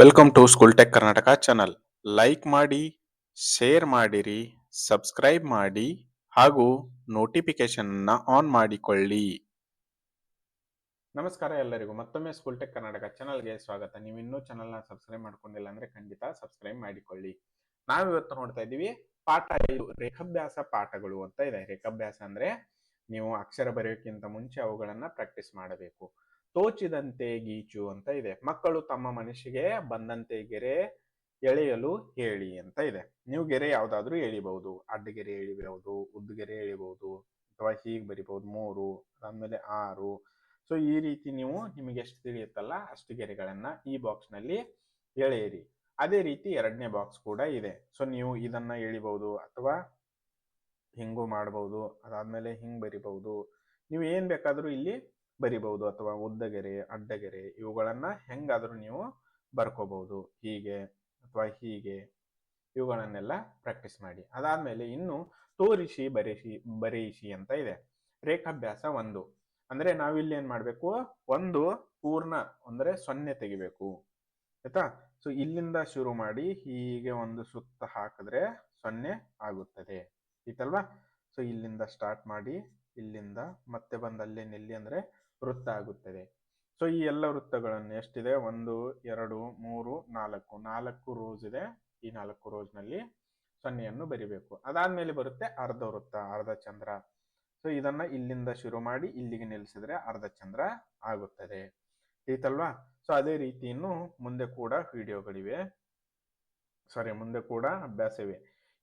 Welcome to school tech Karnataka channel like ಮಾಡಿ share ಮಾಡಿರಿ subscribe ಮಾಡಿ, ಹಾಗೂ ನೋಟಿಫಿಕೇಶನ್ ಆನ್ ಮಾಡಿಕೊಳ್ಳಿ. ನಮಸ್ಕಾರ ಎಲ್ಲರಿಗೂ. ಮತ್ತೊಮ್ಮೆ ಸ್ಕೂಲ್ ಟೆಕ್ ಕರ್ನಾಟಕ ಚಾನಲ್ಗೆ ಸ್ವಾಗತ. ನೀವು ಇನ್ನೂ ಚಾನಲ್ನ ಸಬ್ಸ್ಕ್ರೈಬ್ ಮಾಡ್ಕೊಂಡಿಲ್ಲ ಅಂದ್ರೆ ಖಂಡಿತ ಸಬ್ಸ್ಕ್ರೈಬ್ ಮಾಡಿಕೊಳ್ಳಿ. ನಾವಿವತ್ತು ನೋಡ್ತಾ ಇದ್ದೀವಿ ಪಾಠ ಐದು, ರೇಖಾಭ್ಯಾಸ ಪಾಠಗಳು ಅಂತ ಇದೆ. ರೇಖಾಭ್ಯಾಸ ಅಂದ್ರೆ ನೀವು ಅಕ್ಷರ ಬರೆಯೋಕ್ಕಿಂತ ಮುಂಚೆ ಅವುಗಳನ್ನ ಪ್ರಾಕ್ಟೀಸ್ ಮಾಡಬೇಕು. ತೋಚಿದಂತೆ ಗೀಚು ಅಂತ ಇದೆ. ಮಕ್ಕಳು ತಮ್ಮ ಮನಸ್ಸಿಗೆ, ಬಂದಂತೆ ಗೆರೆ ಎಳೆಯಲು ಹೇಳಿ ಅಂತ ಇದೆ. ನೀವು ಗೆರೆ ಯಾವ್ದಾದ್ರು ಎಳಿಬಹುದು. ಅಡ್ಡಗೆರೆ ಎಳಿಬಹುದು ಉದ್ದಗೆರೆ ಎಳಿಬಹುದು, ಅಥವಾ ಹೀಗೆ ಬರಿಬಹುದು. ಮೂರು, ಅದಾದ್ಮೇಲೆ ಆರು. ಸೊ ಈ ರೀತಿ ನೀವು ನಿಮಗೆ ಎಷ್ಟು ತಿಳಿಯುತ್ತಲ್ಲ ಅಷ್ಟು ಗೆರೆಗಳನ್ನ ಈ ಬಾಕ್ಸ್ನಲ್ಲಿ ಎಳೆಯಿರಿ. ಅದೇ ರೀತಿ ಎರಡನೇ ಬಾಕ್ಸ್ ಕೂಡ ಇದೆ. ಸೊ ನೀವು ಇದನ್ನ ಎಳಿಬಹುದು ಅಥವಾ ಹಿಂಗೂ ಮಾಡಬಹುದು, ಅದಾದ್ಮೇಲೆ ಹಿಂಗ್ ಬರಿಬಹುದು. ನೀವು ಏನ್ ಬೇಕಾದ್ರೂ ಇಲ್ಲಿ ಬರಿಬಹುದು ಅಥವಾ ಉದ್ದಗೆರೆ, ಅಡ್ಡಗೆರೆ ಇವುಗಳನ್ನ ಹೆಂಗಾದ್ರೂ ನೀವು ಬರ್ಕೋಬಹುದು. ಹೀಗೆ ಅಥವಾ ಹೀಗೆ ಇವುಗಳನ್ನೆಲ್ಲ ಪ್ರಾಕ್ಟೀಸ್ ಮಾಡಿ. ಅದಾದ್ಮೇಲೆ ಇನ್ನು ತೋರಿಸಿ, ಬರೆಸಿ, ಬರೆಯಿಸಿ ಅಂತ ಇದೆ. ರೇಖಾಭ್ಯಾಸ ಒಂದು. ಅಂದ್ರೆ ನಾವಿಲ್ಲಿ ಏನ್ ಮಾಡ್ಬೇಕು? ಒಂದು ಪೂರ್ಣ ಅಂದ್ರೆ ಸೊನ್ನೆ ತೆಗಿಬೇಕು. ಆಯ್ತಾ? ಸೊ ಇಲ್ಲಿಂದ ಶುರು ಮಾಡಿ ಹೀಗೆ ಒಂದು ಸುತ್ತ ಹಾಕಿದ್ರೆ ಸೊನ್ನೆ ಆಗುತ್ತದೆ. ಇತ್ತಲ್ವಾ ಸೊ ಇಲ್ಲಿಂದ ಸ್ಟಾರ್ಟ್ ಮಾಡಿ ಇಲ್ಲಿಂದ ಮತ್ತೆ ಬಂದು ಅಲ್ಲಿ ನಿಲ್ಲಿ ಅಂದ್ರೆ ವೃತ್ತ ಆಗುತ್ತದೆ. ಸೊ ಈ ಎಲ್ಲ ವೃತ್ತಗಳನ್ನು ಎಷ್ಟಿದೆ? ಒಂದು, ಎರಡು, ಮೂರು, ನಾಲ್ಕು. ನಾಲ್ಕು ರೋಸ್ ಇದೆ. ಈ ನಾಲ್ಕು ರೋಸ್ನಲ್ಲಿ ಸೊನ್ನೆಯನ್ನು ಬರಿಬೇಕು. ಅದಾದ್ಮೇಲೆ ಬರುತ್ತೆ ಅರ್ಧ ವೃತ್ತ, ಅರ್ಧ ಚಂದ್ರ. ಸೊ ಇದನ್ನ ಇಲ್ಲಿಂದ ಶುರು ಮಾಡಿ ಇಲ್ಲಿಗೆ ನಿಲ್ಲಿಸಿದ್ರೆ ಅರ್ಧ ಚಂದ್ರ ಆಗುತ್ತದೆ. ಈತಲ್ವಾ ಸೊ ಅದೇ ರೀತಿಯನ್ನು ಮುಂದೆ ಕೂಡ ವಿಡಿಯೋಗಳಿವೆ ಸಾರಿ ಮುಂದೆ ಕೂಡ ಅಭ್ಯಾಸ ಇವೆ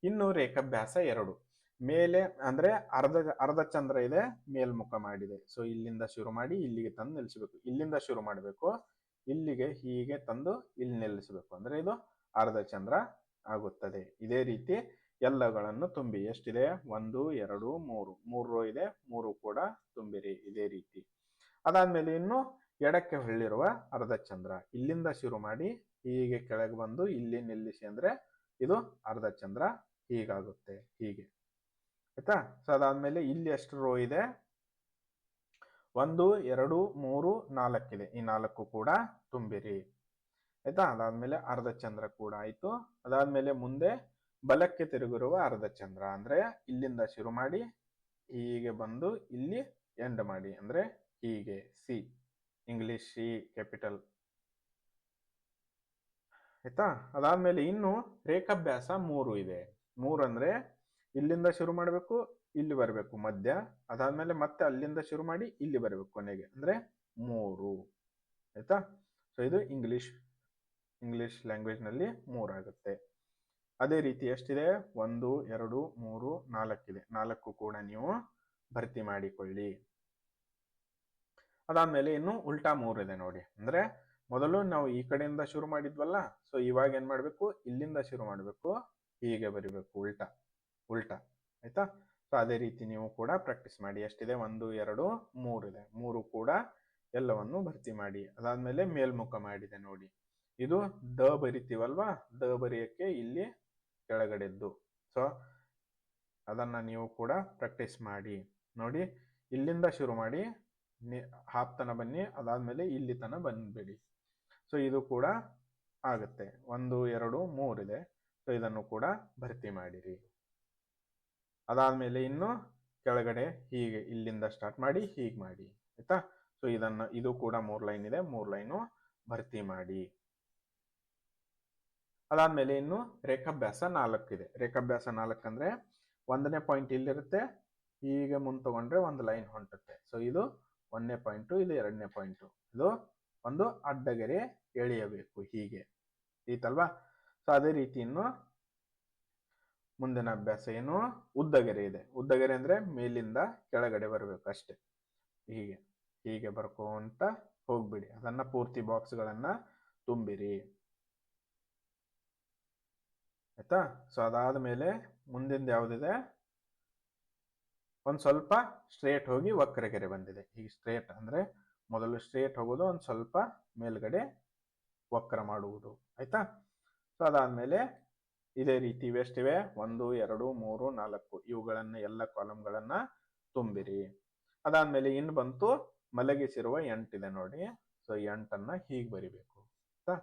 ಇನ್ನು ರೇಖಾಭ್ಯಾಸ ಎರಡು. ಮೇಲೆ ಅಂದ್ರೆ ಅರ್ಧ ಅರ್ಧ ಚಂದ್ರ ಇದೆ, ಮೇಲ್ಮುಖ ಮಾಡಿದೆ. ಸೊ ಇಲ್ಲಿಂದ ಶುರು ಮಾಡಿ ಇಲ್ಲಿಗೆ ತಂದು ನಿಲ್ಲಿಸಬೇಕು. ಇಲ್ಲಿಂದ ಶುರು ಮಾಡಬೇಕು. ಇಲ್ಲಿಗೆ ಹೀಗೆ ತಂದು ಇಲ್ಲಿ ನಿಲ್ಲಿಸಬೇಕು. ಅಂದ್ರೆ ಇದು ಅರ್ಧ ಚಂದ್ರ ಆಗುತ್ತದೆ. ಇದೇ ರೀತಿ ಎಲ್ಲಗಳನ್ನು ತುಂಬಿ. ಎಷ್ಟಿದೆ? ಒಂದು, ಎರಡು, ಮೂರು. ಮೂರು ಇದೆ, ಮೂರು ಕೂಡ ತುಂಬಿರಿ. ಇದೇ ರೀತಿ. ಅದಾದ್ಮೇಲೆ ಇನ್ನು ಎಡಕ್ಕೆ ಹೊಳ್ಳಿರುವ ಅರ್ಧ ಚಂದ್ರ. ಇಲ್ಲಿಂದ ಶುರು ಮಾಡಿ ಹೀಗೆ ಕೆಳಗೆ ಬಂದು ಇಲ್ಲಿ ನಿಲ್ಲಿಸಿ ಅಂದ್ರೆ ಇದು ಅರ್ಧ ಚಂದ್ರ ಹೀಗಾಗುತ್ತೆ. ಹೀಗೆ. ಆಯ್ತಾ? ಸೊ ಅದಾದ್ಮೇಲೆ ಇಲ್ಲಿ ಎಷ್ಟು ರೋ ಇದೆ. ಒಂದು, ಎರಡು, ಮೂರು, ನಾಲ್ಕಿದೆ. ಈ ನಾಲ್ಕು ಕೂಡ ತುಂಬಿರಿ. ಆಯ್ತಾ? ಅದಾದ್ಮೇಲೆ ಅರ್ಧ ಚಂದ್ರ ಕೂಡ ಆಯ್ತು. ಅದಾದ್ಮೇಲೆ ಮುಂದೆ ಬಲಕ್ಕೆ ತಿರುಗಿರುವ ಅರ್ಧ ಚಂದ್ರ ಅಂದ್ರೆ ಇಲ್ಲಿಂದ ಶುರು ಮಾಡಿ, ಹೀಗೆ ಬಂದು ಇಲ್ಲಿ ಎಂಡ್ ಮಾಡಿ. ಅಂದ್ರೆ ಹೀಗೆ ಸಿ ಇಂಗ್ಲಿಷ್ ಸಿ ಕ್ಯಾಪಿಟಲ್ ಆಯ್ತಾ? ಅದಾದ್ಮೇಲೆ ಇನ್ನು ರೇಖಾಭ್ಯಾಸ ಮೂರು ಇದೆ. ಮೂರು ಅಂದ್ರೆ ಇಲ್ಲಿಂದ ಶುರು ಮಾಡಬೇಕು, ಇಲ್ಲಿ ಬರಬೇಕು. ಮಧ್ಯ, ಅದಾದ್ಮೇಲೆ ಮತ್ತೆ ಅಲ್ಲಿಂದ ಶುರು ಮಾಡಿ ಇಲ್ಲಿ ಬರಬೇಕು ಕೊನೆಗೆ. ಅಂದ್ರೆ ಮೂರು. ಆಯ್ತಾ? ಸೊ ಇದು ಇಂಗ್ಲಿಷ್ ಇಂಗ್ಲಿಷ್ ಲ್ಯಾಂಗ್ವೇಜ್ನಲ್ಲಿ ಮೂರಾಗುತ್ತೆ ಅದೇ ರೀತಿ ಎಷ್ಟಿದೆ? ಒಂದು, ಎರಡು, ಮೂರು, ನಾಲ್ಕಿದೆ. ನಾಲ್ಕು ಕೂಡ ನೀವು ಭರ್ತಿ ಮಾಡಿಕೊಳ್ಳಿ. ಅದಾದ್ಮೇಲೆ ಇನ್ನು ಉಲ್ಟಾ ಇದೆ ನೋಡಿ. ಅಂದ್ರೆ ಮೊದಲು ನಾವು ಈ ಕಡೆಯಿಂದ ಶುರು ಮಾಡಿದ್ವಲ್ಲ ಸೊ ಇವಾಗ ಏನ್ ಮಾಡ್ಬೇಕು? ಇಲ್ಲಿಂದ ಶುರು ಮಾಡ್ಬೇಕು. ಹೀಗೆ ಬರಿಬೇಕು ಉಲ್ಟಾ. ಉಲ್ಟಾ, ಆಯ್ತಾ? ಸೊ ಅದೇ ರೀತಿ ನೀವು ಕೂಡ ಪ್ರಾಕ್ಟೀಸ್ ಮಾಡಿ. ಎಷ್ಟಿದೆ? ಒಂದು, ಎರಡು, ಮೂರು ಇದೆ. ಮೂರು ಕೂಡ ಎಲ್ಲವನ್ನು ಭರ್ತಿ ಮಾಡಿ. ಅದಾದ್ಮೇಲೆ ಮೇಲ್ಮುಖ ಮಾಡಿದೆ ನೋಡಿ. ಇದು ದ ಬರಿತೀವಲ್ವಾ? ದ ಬರೆಯಕ್ಕೆ ಇಲ್ಲಿ ಕೆಳಗಡೆದ್ದು. ಸೊ ಅದನ್ನ ನೀವು ಕೂಡ ಪ್ರಾಕ್ಟೀಸ್ ಮಾಡಿ. ನೋಡಿ, ಇಲ್ಲಿಂದ ಶುರು ಮಾಡಿ. ಹಾಪ್ತನ ಬನ್ನಿ. ಅದಾದ್ಮೇಲೆ ಇಲ್ಲಿ ತನ ಬಂದ್ಬಿಡಿ. ಸೊ ಇದು ಕೂಡ ಆಗುತ್ತೆ. ಒಂದು, ಎರಡು ಮೂರಿದೆ ಸೊ ಇದನ್ನು ಕೂಡ ಭರ್ತಿ ಮಾಡಿರಿ. ಅದಾದ್ಮೇಲೆ ಇನ್ನು ಕೆಳಗಡೆ ಹೀಗೆ ಇಲ್ಲಿಂದ ಸ್ಟಾರ್ಟ್ ಮಾಡಿ ಹೀಗೆ ಮಾಡಿ, ಆಯ್ತಾ? ಸೊ ಇದನ್ನ, ಇದು ಕೂಡ ಮೂರ್ ಲೈನ್ ಇದೆ. ಮೂರ್ ಲೈನು ಭರ್ತಿ ಮಾಡಿ. ಅದಾದ್ಮೇಲೆ ಇನ್ನು ರೇಖಾಭ್ಯಾಸ ನಾಲ್ಕು ಇದೆ. ರೇಖಾಭ್ಯಾಸ ನಾಲ್ಕು ಅಂದ್ರೆ ಒಂದನೇ ಪಾಯಿಂಟ್ ಇಲ್ಲಿರುತ್ತೆ. ಹೀಗೆ ಮುಂದೆ ತಗೊಂಡ್ರೆ ಒಂದು ಲೈನ್ ಹೊಂಟುತ್ತೆ. ಸೊ ಇದು ಒಂದನೇ ಪಾಯಿಂಟು ಇದು ಎರಡನೇ ಪಾಯಿಂಟು ಇದು ಒಂದು ಅಡ್ಡಗೆರೆ ಎಳೆಯಬೇಕು ಹೀಗೆ. ಈತಲ್ವಾ ಸೊ ಅದೇ ರೀತಿ ಇನ್ನು ಮುಂದಿನ ಅಭ್ಯಾಸ ಏನು? ಉದ್ದಗೆರೆ ಇದೆ. ಉದ್ದಗೆರೆ ಅಂದ್ರೆ ಮೇಲಿಂದ ಕೆಳಗಡೆ ಬರಬೇಕು ಅಷ್ಟೇ. ಹೀಗೆ ಹೀಗೆ ಬರ್ಕೊಂತ ಹೋಗ್ಬಿಡಿ. ಅದನ್ನ ಪೂರ್ತಿ ಬಾಕ್ಸ್ಗಳನ್ನ ತುಂಬಿರಿ. ಆಯ್ತಾ? ಸೊ ಅದಾದ ಮೇಲೆ ಮುಂದಿಂದ ಯಾವ್ದಿದೆ? ಒಂದ್ ಸ್ವಲ್ಪ ಸ್ಟ್ರೇಟ್ ಹೋಗಿ ವಕ್ರಗೆರೆ ಬಂದಿದೆ. ಈಗ ಸ್ಟ್ರೇಟ್ ಅಂದ್ರೆ ಮೊದಲು ಸ್ಟ್ರೇಟ್ ಹೋಗೋದು, ಒಂದ್ ಸ್ವಲ್ಪ ಮೇಲ್ಗಡೆ ವಕ್ರ ಮಾಡುವುದು. ಆಯ್ತಾ? ಸೊ ಅದಾದ್ಮೇಲೆ ಇದೇ ರೀತಿ ಇವೆಷ್ಟಿವೆ? ಒಂದು, ಎರಡು, ಮೂರು, ನಾಲ್ಕು. ಇವುಗಳನ್ನ ಎಲ್ಲ ಕಾಲಮ್ಗಳನ್ನ ತುಂಬಿರಿ. ಅದಾದ್ಮೇಲೆ ಇನ್ನು ಬಂತು, ಮಲಗಿಸಿರುವ ಎಂಟಿದೆ ನೋಡಿ. ಸೊ ಎಂಟನ್ನ ಹೀಗೆ ಬರಿಬೇಕು. ಆಯ್ತಾ?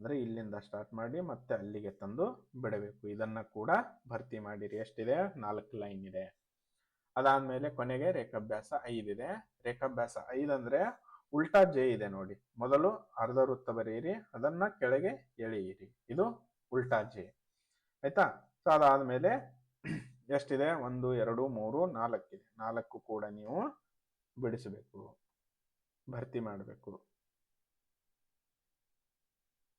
ಅಂದ್ರೆ ಇಲ್ಲಿಂದ ಸ್ಟಾರ್ಟ್ ಮಾಡಿ ಮತ್ತೆ ಅಲ್ಲಿಗೆ ತಂದು ಬಿಡಬೇಕು. ಇದನ್ನ ಕೂಡ ಭರ್ತಿ ಮಾಡಿರಿ. ಎಷ್ಟಿದೆ? ನಾಲ್ಕು ಲೈನ್ ಇದೆ. ಅದಾದ್ಮೇಲೆ ಕೊನೆಗೆ ರೇಖಾಭ್ಯಾಸ ಐದಿದೆ. ರೇಖಾಭ್ಯಾಸ ಐದಂದ್ರೆ ಉಲ್ಟಾ ಜೆ ಇದೆ ನೋಡಿ. ಮೊದಲು ಅರ್ಧ ವೃತ್ತ ಬರೆಯಿರಿ. ಅದನ್ನ ಕೆಳಗೆ ಎಳೆಯಿರಿ. ಇದು ಉಲ್ಟಾ ಜೆ. ಆಯ್ತಾ? ಸೊ ಅದಾದ್ಮೇಲೆ ಎಷ್ಟಿದೆ? ಒಂದು, ಎರಡು, ಮೂರು, ನಾಲ್ಕಿದೆ. ನಾಲ್ಕು ಕೂಡ ನೀವು ಬಿಡಿಸಬೇಕು. ಭರ್ತಿ ಮಾಡಬೇಕು.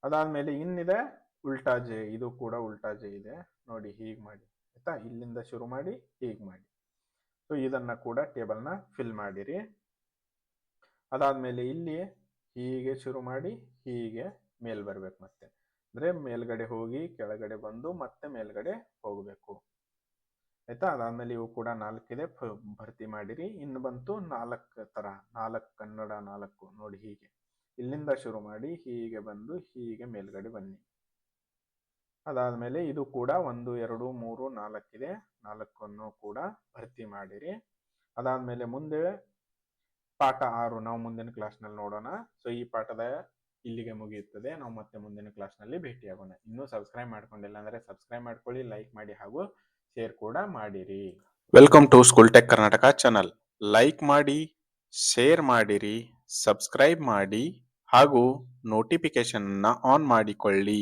ಅದಾದ್ಮೇಲೆ ಇನ್ನಿದೆ, ಉಲ್ಟಾ ಜೆ. ಇದು ಕೂಡ ಉಲ್ಟಾ ಜೆ ಇದೆ. ನೋಡಿ, ಹೀಗೆ ಮಾಡಿ. ಆಯ್ತಾ? ಇಲ್ಲಿಂದ ಶುರು ಮಾಡಿ, ಹೀಗೆ ಮಾಡಿ. ಸೊ ಇದನ್ನ ಕೂಡ ಟೇಬಲ್ನ ಫಿಲ್ ಮಾಡಿರಿ. ಅದಾದ್ಮೇಲೆ ಇಲ್ಲಿ ಹೀಗೆ ಶುರು ಮಾಡಿ, ಹೀಗೆ ಮೇಲ್ ಬರ್ಬೇಕು ಮತ್ತೆ. ಅಂದ್ರೆ ಮೇಲ್ಗಡೆ ಹೋಗಿ ಕೆಳಗಡೆ ಬಂದು ಮತ್ತೆ ಮೇಲ್ಗಡೆ ಹೋಗಬೇಕು. ಆಯ್ತಾ? ಅದಾದ್ಮೇಲೆ ಇವು ಕೂಡ ನಾಲ್ಕಿದೆ. ಭರ್ತಿ ಮಾಡಿರಿ. ಇನ್ನು ಬಂತು ನಾಲ್ಕು ತರ. ನಾಲ್ಕು ಕನ್ನಡ, ನಾಲ್ಕು ನೋಡಿ ಹೀಗೆ. ಇಲ್ಲಿಂದ ಶುರು ಮಾಡಿ ಹೀಗೆ ಬಂದು ಹೀಗೆ ಮೇಲ್ಗಡೆ ಬನ್ನಿ. ಅದಾದ್ಮೇಲೆ ಇದು ಕೂಡ ಒಂದು, ಎರಡು, ಮೂರು, ನಾಲ್ಕಿದೆ. ನಾಲ್ಕನ್ನು ಕೂಡ ಭರ್ತಿ ಮಾಡಿರಿ. ಅದಾದ್ಮೇಲೆ ಮುಂದೆ ಪಾಠ ಆರು. ನಾವು ಮುಂದಿನ ಕ್ಲಾಸ್ನಲ್ಲಿ ನೋಡೋಣ. ಸೊ ಈ ಪಾಠದ ಇಲ್ಲಿಗೆ ಮುಗಿಯುತ್ತದೆ. ನಾವು ಮತ್ತೆ ಮುಂದಿನ ಕ್ಲಾಸ್ನಲ್ಲಿ ಭೇಟಿಯಾಗೋಣ. ಇನ್ನೂ ಸಬ್ಸ್ಕ್ರೈಬ್ ಮಾಡ್ಕೊಂಡಿಲ್ಲ ಅಂದ್ರೆ ಸಬ್ಸ್ಕ್ರೈಬ್ ಮಾಡ್ಕೊಳ್ಳಿ ಲೈಕ್ ಮಾಡಿ ಹಾಗೂ ಶೇರ್ ಕೂಡ ಮಾಡಿರಿ. Welcome to school tech Karnataka channel like ಮಾಡಿ ಶೇರ್ ಮಾಡಿರಿ ಸಬ್ಸ್ಕ್ರೈಬ್ ಮಾಡಿ ಹಾಗೂ ನೋಟಿಫಿಕೇಶನ್ ಆನ್ ಮಾಡಿಕೊಳ್ಳಿ.